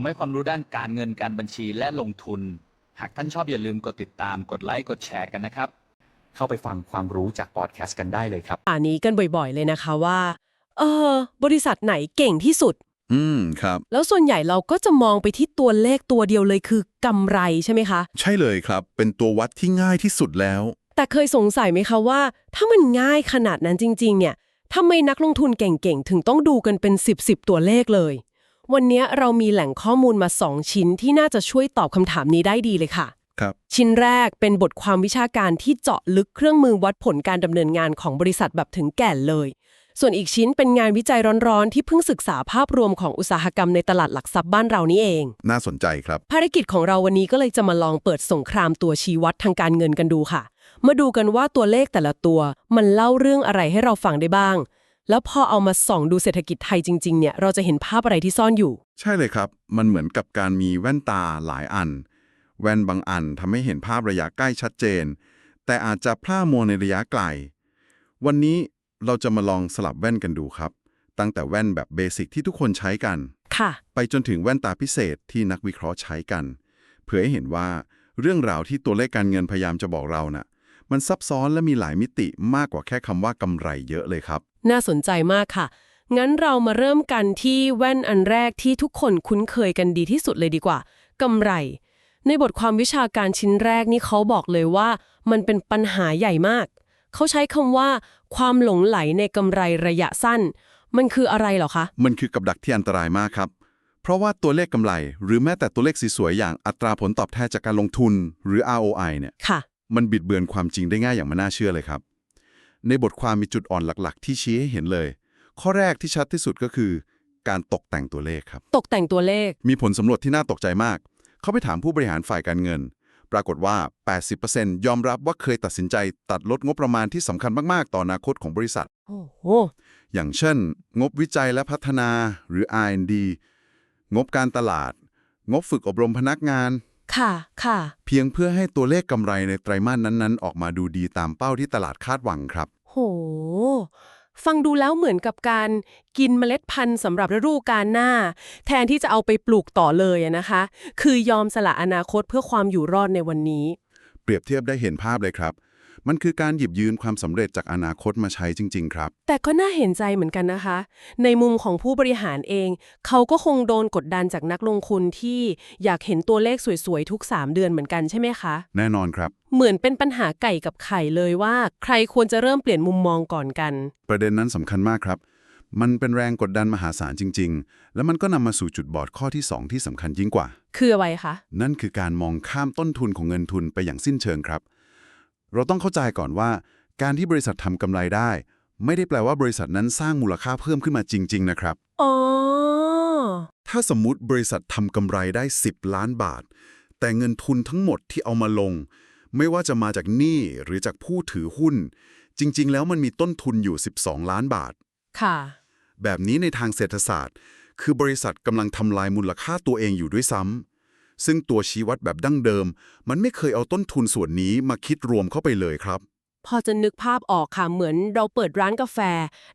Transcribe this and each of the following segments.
ผมให้ความรู้ด้านการเงินการบัญชีและลงทุน หากท่านชอบอย่าลืมกดติดตามกดไลค์กดแชร์กันนะครับ เข้าไปฟังความรู้จากพอดแคสต์กันได้เลยครับอ่านนี้กันบ่อยๆเลยนะคะว่า เออ บริษัทไหนเก่งที่สุด อืมครับ แล้วส่วนใหญ่เราก็จะมองไปที่ตัวเลขตัวเดียวเลยคือกำไรใช่ไหมคะ ใช่เลยครับ เป็นตัววัดที่ง่ายที่สุดแล้ว แต่เคยสงสัยไหมคะว่า ถ้ามันง่ายขนาดนั้นจริง ๆ เนี่ยทำไมนักลงทุนเก่งๆ ถึงต้องดูกันเป็น 10 10ตัวเลขเลย วันนี้เรามีแหล่งข้อมูลมา 2 ชิ้นที่น่าจะช่วยตอบคำถามนี้ได้ดีเลยค่ะ ครับ ชิ้นแรกเป็นบทความวิชาการที่เจาะลึกเครื่องมือวัดผลการดำเนินงานของบริษัทแบบถึงแก่นเลย ส่วนอีกชิ้นเป็นงานวิจัยร้อนๆ ที่เพิ่งศึกษาภาพรวมของอุตสาหกรรมในตลาดหลักทรัพย์บ้านเรานี่เอง น่าสนใจครับ ภารกิจของเราวันนี้ก็เลยจะมาลองเปิดสงครามตัวชี้วัดทางการเงินกันดูค่ะ มาดูกันว่าตัวเลขแต่ละตัว มันเล่าเรื่องอะไรให้เราฟังได้บ้าง แล้วพอเอามาส่องดูเศรษฐกิจไทยจริง ๆ เนี่ย เราจะเห็นภาพอะไรที่ซ่อนอยู่ ใช่เลยครับ มันเหมือนกับการมีแว่นตาหลายอัน แว่นบางอันทำให้เห็นภาพระยะใกล้ชัดเจน แต่อาจจะพร่ามัวในระยะไกล วันนี้เราจะมาลองสลับแว่นกันดูครับ ตั้งแต่แว่นแบบเบสิกที่ทุกคนใช้กัน ค่ะ ไปจนถึงแว่นตาพิเศษที่นักวิเคราะห์ใช้กัน เพื่อให้เห็นว่าเรื่องราวที่ตัวเลขการเงินพยายามจะบอกเราน่ะ มันซับซ้อนและมีหลายมิติมากกว่าแค่คำว่ากำไรเยอะเลยครับ น่าสนใจมากค่ะ งั้นเรามาเริ่มกันที่แว่นอันแรกที่ทุกคนคุ้นเคยกันดีที่สุดเลยดีกว่ากำไร ในบทความวิชาการชิ้นแรกนี่เขาบอกเลยว่า มันเป็นปัญหาใหญ่มาก เขาใช้คำว่า ความหลงไหลในกำไรระยะสั้น มันคืออะไรเหรอคะ มันคือกับดักที่อันตรายมากครับเพราะว่าตัวเลขกำไร หรือแม้แต่ตัวเลขสีสวยๆอย่างอัตราผลตอบแทนจากการลงทุนหรือ ROI เนี่ยค่ะ มันบิดเบือนความจริงได้ง่ายอย่างไม่น่าเชื่อเลยครับ ในบทความมีจุดอ่อนหลักๆ ที่ชี้ให้เห็นเลย ข้อแรกที่ชัดที่สุดก็คือ การตกแต่งตัวเลขครับ ตกแต่งตัวเลข มีผลสำรวจที่น่าตกใจมาก เขาไปถามผู้บริหารฝ่ายการเงิน ปรากฏว่า 80%ยอมรับว่าเคยตัดสินใจตัดลดงบประมาณที่สำคัญมากๆ ต่ออนาคตของบริษัท โอ้โห อย่างเช่น งบวิจัยและพัฒนาหรือ R&D งบการตลาด งบฝึกอบรมพนักงาน ค่ะ ค่ะ เพียงเพื่อให้ตัวเลขกำไรในไตรมาสนั้นๆ ออกมาดูดีตามเป้าที่ตลาดคาดหวังครับ โห ฟังดูแล้วเหมือนกับการกินเมล็ดพันธุ์สำหรับฤดูกาลหน้า แทนที่จะเอาไปปลูกต่อเลยอะนะคะ คือยอมสละอนาคตเพื่อความอยู่รอดในวันนี้ เปรียบเทียบได้เห็นภาพเลยครับ มันคือการหยิบยืนความสำเร็จจากอนาคตมาใช้จริง ๆ ครับ แต่ก็น่าเห็นใจเหมือนกันนะคะ ในมุมของผู้บริหารเอง เขาก็คงโดนกดดันจากนักลงทุนที่อยากเห็นตัวเลขสวยๆ ทุก 3 เดือนเหมือนกันใช่ไหมคะ แน่นอนครับ เหมือนเป็นปัญหาไก่กับไข่เลยว่า ใครควรจะเริ่มเปลี่ยนมุมมองก่อนกัน ประเด็นนั้นสำคัญมากครับ มันเป็นแรงกดดันมหาศาลจริง ๆ แล้วมันก็นำมาสู่จุดบอดข้อที่ 2 ที่สำคัญยิ่งกว่า คืออะไรคะ นั่นคือการมองข้ามต้นทุนของเงินทุนไปอย่างสิ้นเชิงครับ เราต้องเข้าใจก่อนว่า การที่บริษัททำกำไรได้ ไม่ได้แปลว่าบริษัทนั้นสร้างมูลค่าเพิ่มขึ้นมาจริง ๆ นะครับ อ๋อ ถ้าสมมุติบริษัททำกำไรได้ 10 ล้านบาท แต่เงินทุนทั้งหมดที่เอามาลง ไม่ว่าจะมาจากหนี้หรือจากผู้ถือหุ้น จริง ๆ แล้วมันมีต้นทุนอยู่ 12 ล้านบาท ค่ะ แบบนี้ในทางเศรษฐศาสตร์ คือบริษัทกำลังทำลายมูลค่าตัวเองอยู่ด้วยซ้ำ ซึ่งตัวชี้วัดแบบดั้งเดิม มันไม่เคยเอาต้นทุนส่วนนี้มาคิดรวมเข้าไปเลยครับ พอจะนึกภาพออกค่ะ เหมือนเราเปิดร้านกาแฟ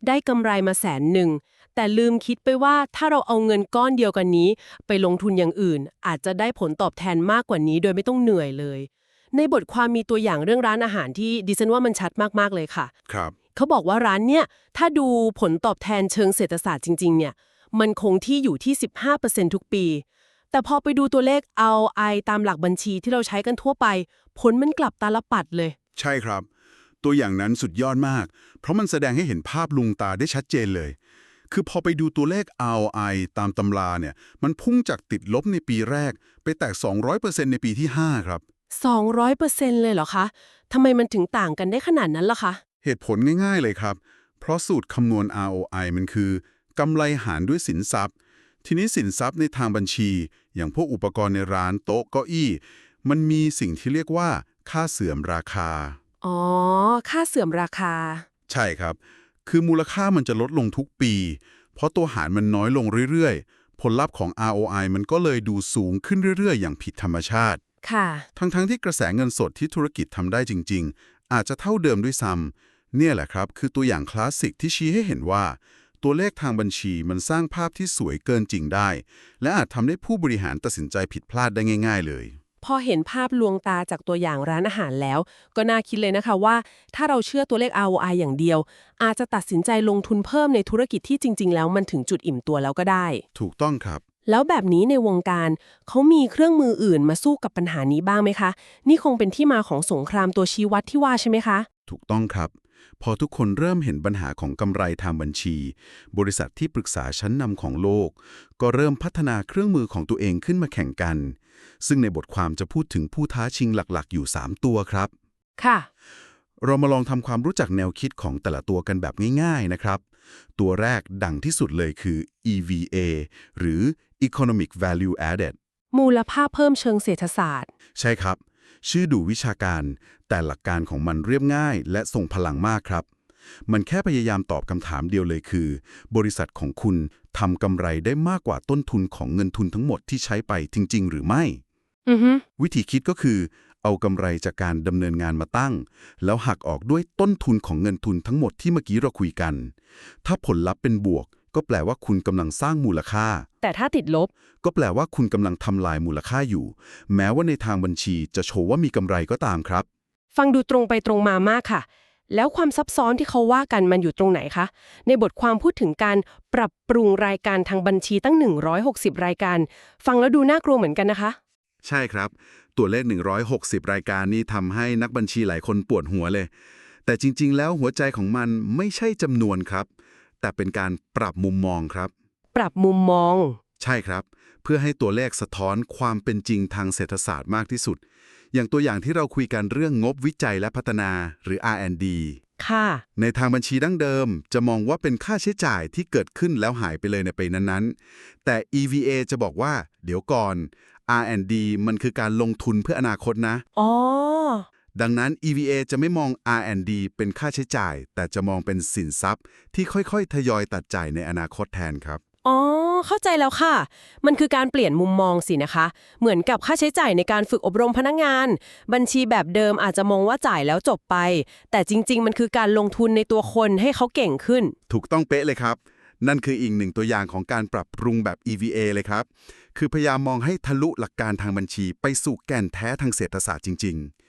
ได้กำไรมาแสนหนึ่ง แต่ลืมคิดไปว่าถ้าเราเอาเงินก้อนเดียวกันนี้ ไปลงทุนอย่างอื่น อาจจะได้ผลตอบแทนมากกว่านี้ โดยไม่ต้องเหนื่อยเลย ในบทความมีตัวอย่างเรื่องร้านอาหารที่ดิฉันว่ามันชัดมากๆเลยค่ะ ครับเขาบอกว่าร้านเนี่ยถ้าดูผลตอบแทนเชิงเศรษฐศาสตร์จริงๆเนี่ยมันคงที่อยู่ที่ 15%ทุกปี แต่พอไปดูตัวเลข ROI ตามหลักบัญชีที่เราใช้กันทั่วไป ผลมันกลับตาลปัดเลย ใช่ครับ ตัวอย่างนั้นสุดยอดมาก เพราะมันแสดงให้เห็นภาพลุงตาได้ชัดเจนเลย คือพอไปดูตัวเลข ROI ตามตำราเนี่ย มันพุ่งจากติดลบในปีแรก ไปแตก 200%ในปีที่ 5 ครับ 200%เลยเหรอคะทำไมมันถึงต่างกันได้ขนาดนั้นล่ะคะ เหตุผลง่ายๆเลยครับ เพราะสูตรคำนวณ ROI มันคือกำไรหารด้วยสินทรัพย์ ทีนี้สินทรัพย์ในทางบัญชี อย่างพวกอุปกรณ์ในร้านโต๊ะเก้าอี้ มันมีสิ่งที่เรียกว่า ค่าเสื่อมราคา อ๋อ ค่าเสื่อมราคา ใช่ครับ คือมูลค่ามันจะลดลงทุกปี เพราะตัวหารมันน้อยลงเรื่อยๆ ผลลัพธ์ของ ROI มันก็เลยดูสูงขึ้นเรื่อยๆ อย่างผิดธรรมชาติ ค่ะ ทั้งๆที่กระแสเงินสดที่ธุรกิจทำได้จริง ๆ อาจจะเท่าเดิมด้วยซ้ำเนี่ยแหละครับ คือตัวอย่างคลาสสิกที่ชี้ให้เห็นว่า ตัวเลขทางบัญชีมันสร้างภาพที่สวยเกินจริงได้ และอาจทำให้ผู้บริหารตัดสินใจผิดพลาดได้ง่าย ๆ เลย พอเห็นภาพลวงตาจากตัวอย่างร้านอาหารแล้ว ก็น่าคิดเลยนะคะว่า ถ้าเราเชื่อตัวเลข ROI อย่างเดียว อาจจะตัดสินใจลงทุนเพิ่มในธุรกิจที่จริง ๆ แล้วมันถึงจุดอิ่มตัวแล้วก็ได้ ถูกต้องครับ แล้วแบบนี้ในวงการเขามีเครื่องมืออื่นมาสู้กับปัญหานี้บ้างไหมคะ นี่คงเป็นที่มาของสงครามตัวชี้วัดที่ว่าใช่ไหมคะ ถูกต้องครับ พอทุกคนเริ่มเห็นปัญหาของกำไรทางบัญชี บริษัทที่ปรึกษาชั้นนำของโลก ก็เริ่มพัฒนาเครื่องมือของตัวเองขึ้นมาแข่งกัน ซึ่งในบทความจะพูดถึงผู้ท้าชิงหลักๆ อยู่ 3 ตัวครับ ค่ะ เรามาลองทำความรู้จักแนวคิดของแต่ละตัวกันแบบง่าย ๆ นะครับ ตัวแรกดังที่สุดเลยคือ EVA หรือ Economic Value Added มูลค่าเพิ่มเชิงเศรษฐศาสตร์ ใช่ครับ ชื่อดูวิชาการ แต่หลักการของมันเรียบง่าย และทรงพลังมากครับ มันแค่พยายามตอบคำถามเดียวเลยคือ บริษัทของคุณทำกำไรได้มากกว่าต้นทุนของเงินทุนทั้งหมดที่ใช้ไปจริง ๆ หรือไม่อือฮึวิธีคิดก็คือ เอากำไรจากการดำเนินงานมาตั้ง แล้วหักออกด้วยต้นทุนของเงินทุนทั้งหมดที่เมื่อกี้เราคุยกัน ถ้าผลลัพธ์เป็นบวก ก็แปลว่าคุณกำลังสร้างมูลค่า แต่ถ้าติดลบ ก็แปลว่าคุณกำลังทำลายมูลค่าอยู่ แม้ว่าในทางบัญชีจะโชว์ว่ามีกำไรก็ตามครับ ฟังดูตรงไปตรงมามากค่ะ แล้วความซับซ้อนที่เขาว่ากันมันอยู่ตรงไหนคะ ในบทความพูดถึงการปรับปรุงรายการทางบัญชีตั้ง 160 รายการ ฟังแล้วดูน่ากลัวเหมือนกันนะคะ ใช่ครับ ตัวเลข 160 รายการนี้ทำให้นักบัญชีหลายคนปวดหัวเลย แต่จริง ๆ แล้วหัวใจของมันไม่ใช่จำนวนครับ แต่เป็นการปรับมุมมองครับ ปรับมุมมอง ใช่ครับ เพื่อให้ตัวเลขสะท้อนความเป็นจริงทางเศรษฐศาสตร์มากที่สุด อย่างตัวอย่างที่เราคุยกันเรื่องงบวิจัยและพัฒนาหรือ R&D ค่ะ ในทางบัญชีดั้งเดิม จะมองว่าเป็นค่าใช้จ่ายที่เกิดขึ้นแล้วหายไปเลยในปีนั้นๆ แต่ EVA จะบอกว่า เดี๋ยวก่อน R&D มันคือการลงทุนเพื่ออนาคตนะ อ๋อ ดังนั้น EVA จะไม่มอง R&D เป็นค่าใช้จ่าย แต่จะมองเป็นสินทรัพย์ ที่ค่อยๆ ทยอยตัดจ่ายในอนาคตแทนครับ อ๋อ เข้าใจแล้วค่ะ มันคือการเปลี่ยนมุมมองสินะคะ เหมือนกับค่าใช้จ่ายในการฝึกอบรมพนักงาน บัญชีแบบเดิมอาจจะมองว่าจ่ายแล้วจบไป แต่จริง ๆ มันคือการลงทุนในตัวคนให้เขาเก่งขึ้น ถูกต้องเป๊ะเลยครับ นั่นคืออีกหนึ่งตัวอย่างของการปรับปรุงแบบ EVA เลยครับ คือพยายามมองให้ทะลุหลักการทางบัญชี ไปสู่แก่นแท้ทางเศรษฐศาสตร์จริง ๆ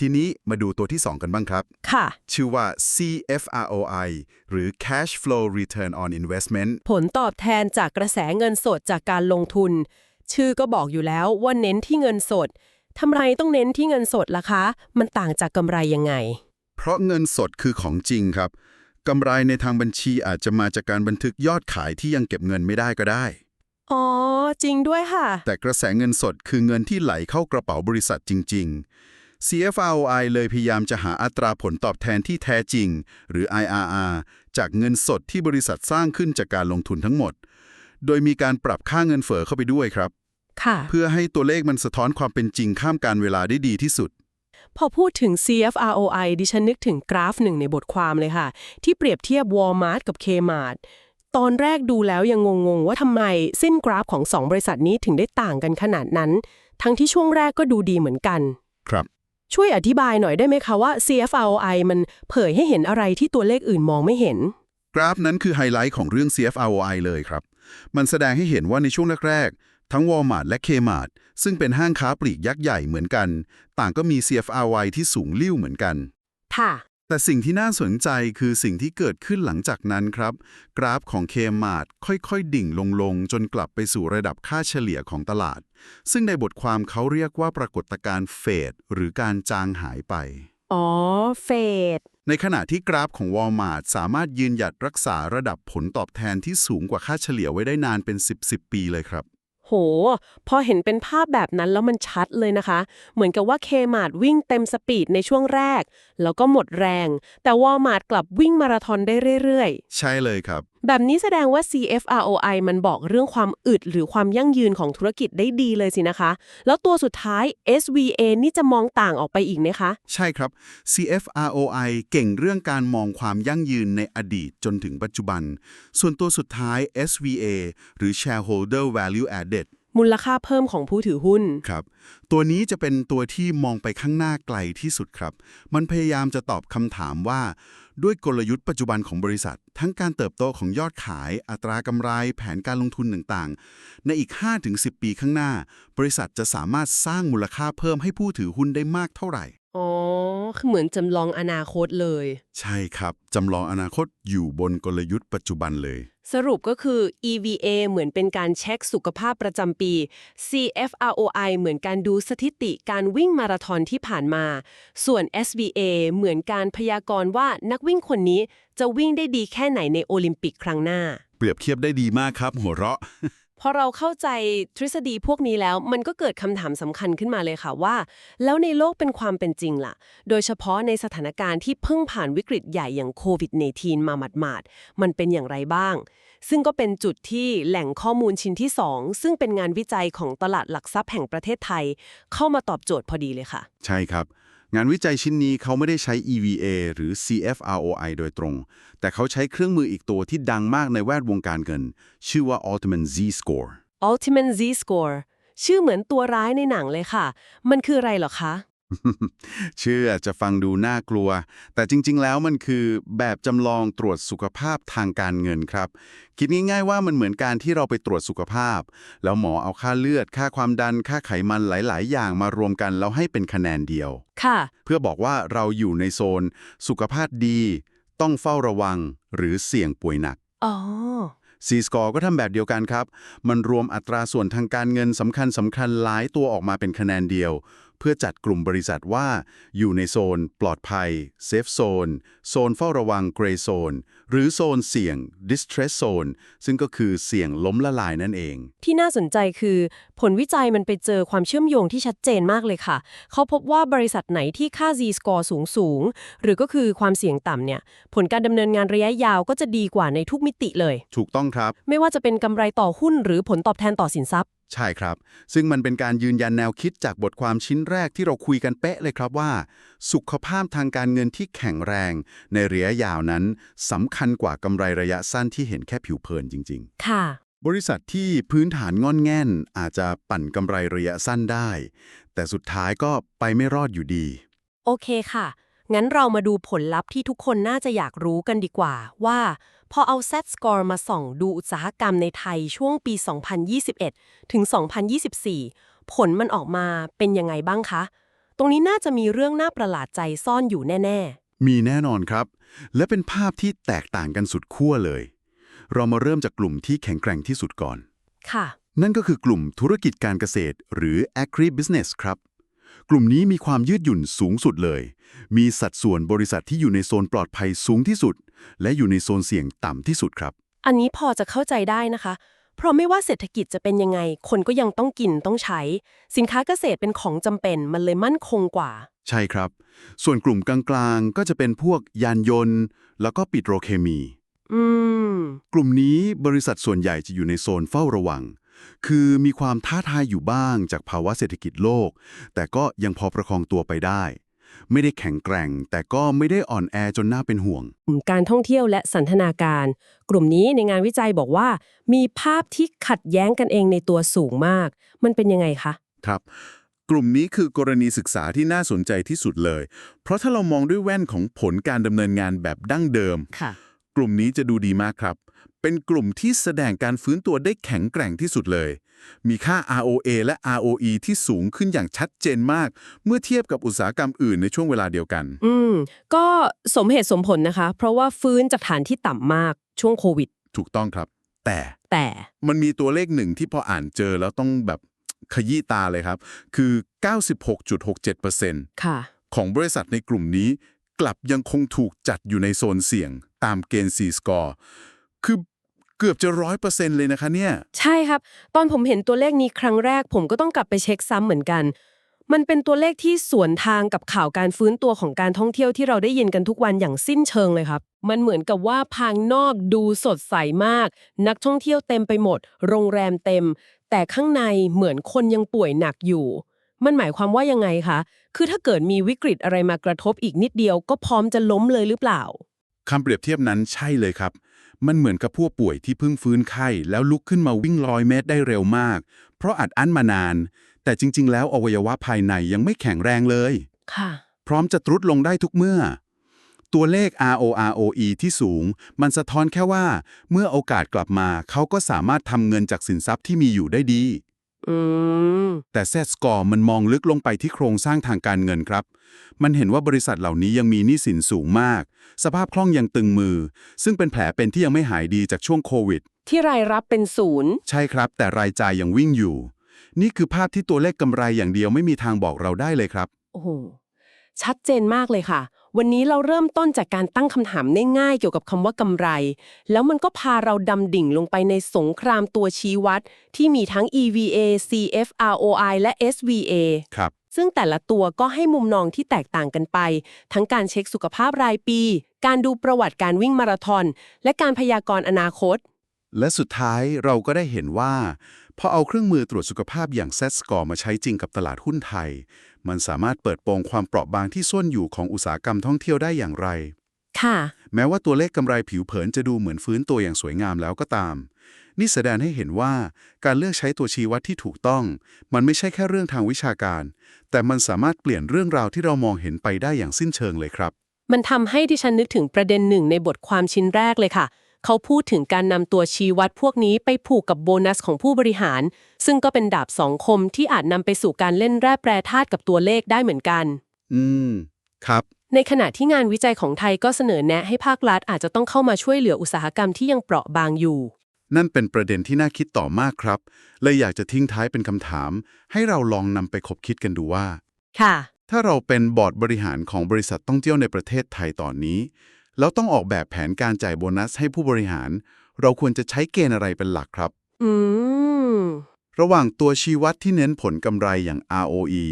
ทีนี้มาดูตัวที่ 2 กันบ้างครับ ค่ะ ชื่อว่า CFROI หรือ Cash Flow Return on Investment ผลตอบแทนจากกระแสเงินสดจากการลงทุน ชื่อก็บอกอยู่แล้วว่าเน้นที่เงินสดทำไมต้องเน้นที่เงินสดล่ะคะ มันต่างจากกำไรยังไง เพราะเงินสดคือของจริงครับกำไรในทางบัญชีอาจจะมาจากการบันทึกยอดขายที่ยังเก็บเงินไม่ได้ก็ได้ อ๋อ จริงด้วยค่ะ แต่กระแสเงินสดคือเงินที่ไหลเข้ากระเป๋าบริษัทจริง ๆ CFROI เลยพยายามจะหาอัตราผลตอบแทนที่แท้จริง หรือ IRR จากเงินสดที่บริษัทสร้างขึ้นจากการลงทุนทั้งหมด โดยมีการปรับค่าเงินเฟ้อเข้าไปด้วยครับค่ะเพื่อให้ตัวเลขมันสะท้อนความเป็นจริงข้ามการเวลาได้ดีที่สุด พอพูดถึง CFROI ดิฉันนึกถึงกราฟหนึ่งในบทความเลยค่ะ ที่เปรียบเทียบ Walmart กับ Kmart ตอนแรกดูแล้วยังงงๆ ว่าทำไมสิ้นกราฟของสองบริษัทนี้ถึงได้ต่างกันขนาดนั้น ทั้งที่ช่วงแรกก็ดูดีเหมือนกัน ครับ ช่วยอธิบายหน่อยได้ไหมคะว่า CFROI มันเผยให้เห็นอะไรที่ตัวเลขอื่นมองไม่เห็น กราฟนั้นคือไฮไลท์ของเรื่อง CFROI เลยครับ มันแสดงให้เห็นว่าในช่วงแรกๆ ทั้ง Walmart และ Kmart ซึ่งเป็นห้างค้าปลีกยักษ์ใหญ่เหมือนกัน ต่างก็มี CFROI ที่สูงลิ่วเหมือนกัน ค่ะ แต่สิ่งที่น่าสนใจคือสิ่งที่เกิดขึ้นหลังจากนั้นครับ กราฟของ Kmart ค่อยๆ ดิ่งลงๆจนกลับไปสู่ระดับค่าเฉลี่ยของตลาด ซึ่งในบทความเขาเรียกว่าปรากฏการณ์เฟดหรือการจางหายไป อ๋อ เฟดในขณะที่กราฟของ Walmart สามารถยืนหยัดรักษาระดับผลตอบแทนที่สูงกว่าค่าเฉลี่ยไว้ได้นานเป็น 10 10 ปีเลยครับ โห พอเห็นเป็นภาพแบบนั้นแล้วมันชัดเลยนะคะ เหมือนกับว่าเคมาร์ดวิ่งเต็มสปีดในช่วงแรก แล้วก็หมดแรง แต่วอลมาร์ทกลับวิ่งมาราธอนได้เรื่อยๆ ใช่เลยครับแบบนี้แสดงว่า CFROI มันบอกเรื่องความอึดหรือความยั่งยืนของธุรกิจได้ดีเลยสินะคะ แล้วตัวสุดท้าย SVA นี่จะมองต่างออกไปอีกไหมคะ ใช่ครับ CFROI เก่งเรื่องการมองความยั่งยืนในอดีตจนถึงปัจจุบัน ส่วนตัวสุดท้าย SVA หรือ Shareholder Value Added มูลค่าเพิ่มของผู้ถือหุ้น ครับ ตัวนี้จะเป็นตัวที่มองไปข้างหน้าไกลที่สุดครับ มันพยายามจะตอบคำถามว่า ด้วยกลยุทธ์ปัจจุบันของบริษัท ทั้งการเติบโตของยอดขาย อัตรากำไร แผนการลงทุนต่างๆ ในอีก 5-10 ปีข้างหน้า บริษัทจะสามารถสร้างมูลค่าเพิ่มให้ผู้ถือหุ้นได้มากเท่าไหร่ อ๋อ คือเหมือนจำลองอนาคตเลยใใช่ครับ จำลองอนาคตอยู่บนกลยุทธ์ปัจจุบันเลย สรุปก็คือ EVA เหมือนเป็นการเช็คสุขภาพประจำปี CFROI เหมือนการดูสถิติการวิ่งมาราธอนที่ผ่านมา ส่วน SBA เหมือนการพยากรณ์ว่านักวิ่งคนนี้จะวิ่งได้ดีแค่ไหนในโอลิมปิกครั้งหน้า เปรียบเทียบได้ดีมากครับ หัวเราะ พอเราเข้าใจทฤษฎีพวกนี้แล้ว มันก็เกิดคำถามสำคัญขึ้นมาเลยค่ะว่า แล้วในโลกเป็นความเป็นจริงล่ะ โดยเฉพาะในสถานการณ์ที่เพิ่งผ่านวิกฤตใหญ่อย่างโควิด -19 มาหมาดๆ มันเป็นอย่างไรบ้าง ซึ่งก็เป็นจุดที่แหล่งข้อมูลชิ้นที่ 2 ซึ่งเป็นงานวิจัยของตลาดหลักทรัพย์แห่งประเทศไทย เข้ามาตอบโจทย์พอดีเลยค่ะ ใช่ครับ งานวิจัยชิ้นนี้เขาไม่ได้ใช้ EVA หรือ CFROI โดยตรง แต่เขาใช้เครื่องมืออีกตัวที่ดังมากในแวดวงการเงิน ชื่อว่า Altman Z-Score Ultimate Z-Score ชื่อเหมือนตัวร้ายในหนังเลยค่ะ มันคืออะไรเหรอคะ ชื่ออาจจะฟังดูน่ากลัว แต่จริง ๆ แล้วมันคือแบบจำลองตรวจสุขภาพทางการเงินครับ คิดง่าย ๆ ว่ามันเหมือนการที่เราไปตรวจสุขภาพ แล้วหมอเอาค่าเลือด ค่าความดัน ค่าไขมันหลาย ๆ อย่างมารวมกันแล้วให้เป็นคะแนนเดียว ค่ะ เพื่อบอกว่าเราอยู่ในโซน สุขภาพดี ต้องเฝ้าระวัง หรือเสี่ยงป่วยหนัก อ๋อ C-Score ก็ทำแบบเดียวกันครับ มันรวมอัตราส่วนทางการเงินสำคัญสำคัญหลายตัวออกมาเป็นคะแนนเดียว เพื่อจัดกลุ่มบริษัทว่าอยู่ในโซน ปลอดภัย Safe Zone โซนเฝ้าระวัง Gray Zone หรือโซนเสี่ยง Distress Zone ซึ่งก็คือเสี่ยงล้มละลายนั่นเอง ที่น่าสนใจคือ ผลวิจัยมันไปเจอความเชื่อมโยงที่ชัดเจนมากเลยค่ะ เขาพบว่าบริษัทไหนที่ค่า Z-score สูงสูงๆหรือก็คือความเสี่ยงต่ำเนี่ยผลการดำเนินงานระยะยาวก็จะดีกว่าในทุกมิติเลย ถูกต้องครับ ไม่ว่าจะเป็นกำไรต่อหุ้นหรือผลตอบแทนต่อสินทรัพย์ใช่ครับ ซึ่งมันเป็นการยืนยันแนวคิดจากบทความชิ้นแรกที่เราคุยกันเป๊ะเลยครับว่า สุขภาพทางการเงินที่แข็งแรง ในระยะยาวนั้นสำคัญกว่ากำไรระยะสั้นที่เห็นแค่ผิวเผินจริงค่ะๆบริษัทที่พื้นฐานงอนแง่น อาจจะปั่นกำไรระยะสั้นได้ แต่สุดท้ายก็ไปไม่รอดอยู่ดี โอเคค่ะ งั้นเรามาดูผลลัพธ์ที่ทุกคนน่าจะอยากรู้กันดีกว่าว่า พอเอา Set Score มาส่องดูอุตสาหกรรมในไทยช่วงปี 2021 ถึง 2024 ผลมันออกมาเป็นยังไงบ้างคะ ตรงนี้น่าจะมีเรื่องน่าประหลาดใจซ่อนอยู่แน่มีแน่นอนครับ และเป็นภาพที่แตกต่างกันสุดขั้วเลย เรามาเริ่มจากกลุ่มที่แข็งแกร่งที่สุดก่อนๆค่ะ นั่นก็คือกลุ่มธุรกิจการเกษตร หรือ agribusiness ครับกลุ่มนี้มีความยืดหยุ่นสูงสุดเลย มีสัดส่วนบริษัทที่อยู่ในโซนปลอดภัยสูงที่สุด และอยู่ในโซนเสี่ยงต่ำที่สุดครับ อันนี้พอจะเข้าใจได้นะคะ เพราะไม่ว่าเศรษฐกิจจะเป็นยังไง คนก็ยังต้องกินต้องใช้ สินค้าเกษตรเป็นของจำเป็นมันเลยมั่นคงกว่า ใช่ครับ ส่วนกลุ่มกลางๆ ก็จะเป็นพวกยานยนต์ แล้วก็ปิโตรเคมี อืม กลุ่มนี้บริษัทส่วนใหญ่จะอยู่ในโซนเฝ้าระวัง คือมีความท้าทายอยู่บ้างจากภาวะเศรษฐกิจโลก แต่ก็ยังพอประคองตัวไปได้ ไม่ได้แข็งแกร่ง แต่ก็ไม่ได้อ่อนแอจนน่าเป็นห่วง การท่องเที่ยวและสันทนาการ กลุ่มนี้ในงานวิจัยบอกว่า มีภาพที่ขัดแย้งกันเองในตัวสูงมาก มันเป็นยังไงคะ ครับ กลุ่มนี้คือกรณีศึกษาที่น่าสนใจที่สุดเลย เพราะถ้าเรามองด้วยแว่นของผลการดำเนินงานแบบดั้งเดิมค่ะกลุ่มนี้จะดูดีมากครับ เป็นกลุ่มที่แสดงการฟื้นตัวได้แข็งแกร่งที่สุดเลย มีค่า ROA และ ROE ที่สูงขึ้นอย่างชัดเจนมาก เมื่อเทียบกับอุตสาหกรรมอื่นในช่วงเวลาเดียวกัน อืม ก็สมเหตุสมผลนะคะ เพราะว่าฟื้นจากฐานที่ต่ำมากช่วงโควิด ถูกต้องครับ แต่แต่มันมีตัวเลขหนึ่งที่พออ่านเจอแล้วต้องแบบขยี้ตาเลยครับ คือ 96.67%ค่ะ ของบริษัทในกลุ่มนี้ กลับยังคงถูกจัดอยู่ในโซนเสี่ยง ตามเกณฑ์ C-score คือ เกือบจะร้อยเปอร์เซ็นต์เลยนะคะเนี่ย ใช่ครับ ตอนผมเห็นตัวเลขนี้ครั้งแรก ผมก็ต้องกลับไปเช็คซ้ำเหมือนกัน มันเป็นตัวเลขที่สวนทางกับข่าวการฟื้นตัวของการท่องเที่ยวที่เราได้ยินกันทุกวันอย่างสิ้นเชิงเลยครับ มันเหมือนกับว่าพางนอกดูสดใสมาก นักท่องเที่ยวเต็มไปหมด โรงแรมเต็ม แต่ข้างในเหมือนคนยังป่วยหนักอยู่ มันหมายความว่ายังไงคะ คือถ้าเกิดมีวิกฤตอะไรมากระทบอีกนิดเดียว ก็พร้อมจะล้มเลยหรือเปล่า คำเปรียบเทียบนั้นใช่เลยครับ มันเหมือนกับผู้ป่วยที่เพิ่งฟื้นไข้แล้วลุกขึ้นมาวิ่งร้อยเมตรได้เร็วมาก เพราะอัดอั้นมานาน แต่จริง ๆ แล้วอวัยวะภายในยังไม่แข็งแรงเลย ค่ะ พร้อมจะตรุดลงได้ทุกเมื่อ ตัวเลข ROROE ที่สูง มันสะท้อนแค่ว่า เมื่อโอกาสกลับมาเขาก็สามารถทำเงินจากสินทรัพย์ที่มีอยู่ได้ดี อืม แต่แซสกอร์มันมองลึกลงไปที่โครงสร้างทางการเงินครับ มันเห็นว่าบริษัทเหล่านี้ยังมีหนี้สินสูงมาก สภาพคล่องยังตึงมือ ซึ่งเป็นแผลเป็นที่ยังไม่หายดีจากช่วงโควิด ที่รายรับเป็นศูนย์ ใช่ครับ แต่รายจ่ายยังวิ่งอยู่ นี่คือภาพที่ตัวเลขกำไรอย่างเดียวไม่มีทางบอกเราได้เลยครับ โอ้โห ชัดเจนมากเลยค่ะ วันนี้เราเริ่มต้นจากการตั้งคำถามง่ายๆเกี่ยวกับคำว่ากำไร แล้วมันก็พาเราดำดิ่งลงไปในสงครามตัวชี้วัด ที่มีทั้ง EVA CFROI และ SVA ครับซึ่งแต่ละตัวก็ให้มุมมองที่แตกต่างกันไป ทั้งการเช็คสุขภาพรายปี การดูประวัติการวิ่งมาราธอน และการพยากรณ์อนาคต และสุดท้ายเราก็ได้เห็นว่า พอเอาเครื่องมือตรวจสุขภาพอย่าง z s c o r e มาใช้จริงกับตลาดหุ้นไทย มันสามารถเปิดโปงความเปราะบางที่ซ่อนอยู่ของอุตสาหกรรมท่องเที่ยวได้อย่างไร ค่ะ แม้ว่าตัวเลขกำไรผิวเผินจะดูเหมือนฟื้นตัวอย่างสวยงามแล้วก็ตาม นี่แสดงให้เห็นว่าการเลือกใช้ตัวชี้วัดที่ถูกต้อง มันไม่ใช่แค่เรื่องทางวิชาการ แต่มันสามารถเปลี่ยนเรื่องราวที่เรามองเห็นไปได้อย่างสิ้นเชิงเลยครับ มันทำให้ดิฉันนึกถึงประเด็นหนึ่งในบทความชิ้นแรกเลยค่ะ เขาพูดถึงการนำตัวชี้วัดพวกนี้ไปผูกกับโบนัสของผู้บริหาร ซึ่งก็เป็นดาบสองคมที่อาจนำไปสู่การเล่นแร่แปรธาตุกับตัวเลขได้เหมือนกัน อืม ครับ ในขณะที่งานวิจัยของไทยก็เสนอแนะให้ภาครัฐอาจจะต้องเข้ามาช่วยเหลืออุตสาหกรรมที่ยังเปราะบางอยู่ นั่นเป็นประเด็นที่น่าคิดต่อมากครับ เลยอยากจะทิ้งท้ายเป็นคำถาม ให้เราลองนำไปคบคิดกันดูว่า ค่ะ ถ้าเราเป็นบอร์ดบริหารของบริษัทท่องเที่ยวในประเทศไทยตอนนี้ แล้วต้องออกแบบแผนการจ่ายโบนัสให้ผู้บริหาร เราควรจะใช้เกณฑ์อะไรเป็นหลักครับ อืม ระหว่างตัวชี้วัดที่เน้นผลกำไรอย่าง ROE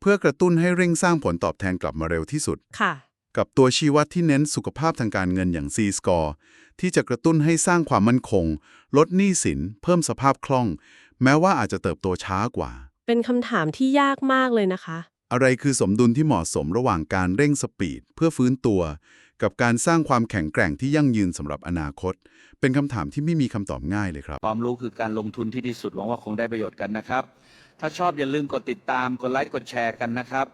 เพื่อกระตุ้นให้เร่งสร้างผลตอบแทนกลับมาเร็วที่สุด ค่ะ กับตัวชี้วัดที่เน้นสุขภาพทางการเงินอย่าง C-score ที่จะกระตุ้นให้สร้างความมั่นคง ลดหนี้สิน เพิ่มสภาพคล่อง แม้ว่าอาจจะเติบโตช้ากว่า เป็นคำถามที่ยากมากเลยนะคะ อะไรคือสมดุลที่เหมาะสมระหว่างการเร่งสปีดเพื่อฟื้นตัว กับการสร้างความแข็งแกร่งที่ยั่งยืนสำหรับอนาคต เป็นคำถามที่ไม่มีคำตอบง่ายเลยครับ ความรู้คือการลงทุนที่ดีสุดหวังว่าคงได้ประโยชน์กันนะครับ ถ้าชอบอย่าลืมกดติดตามกดไลค์กดแชร์กันนะครับ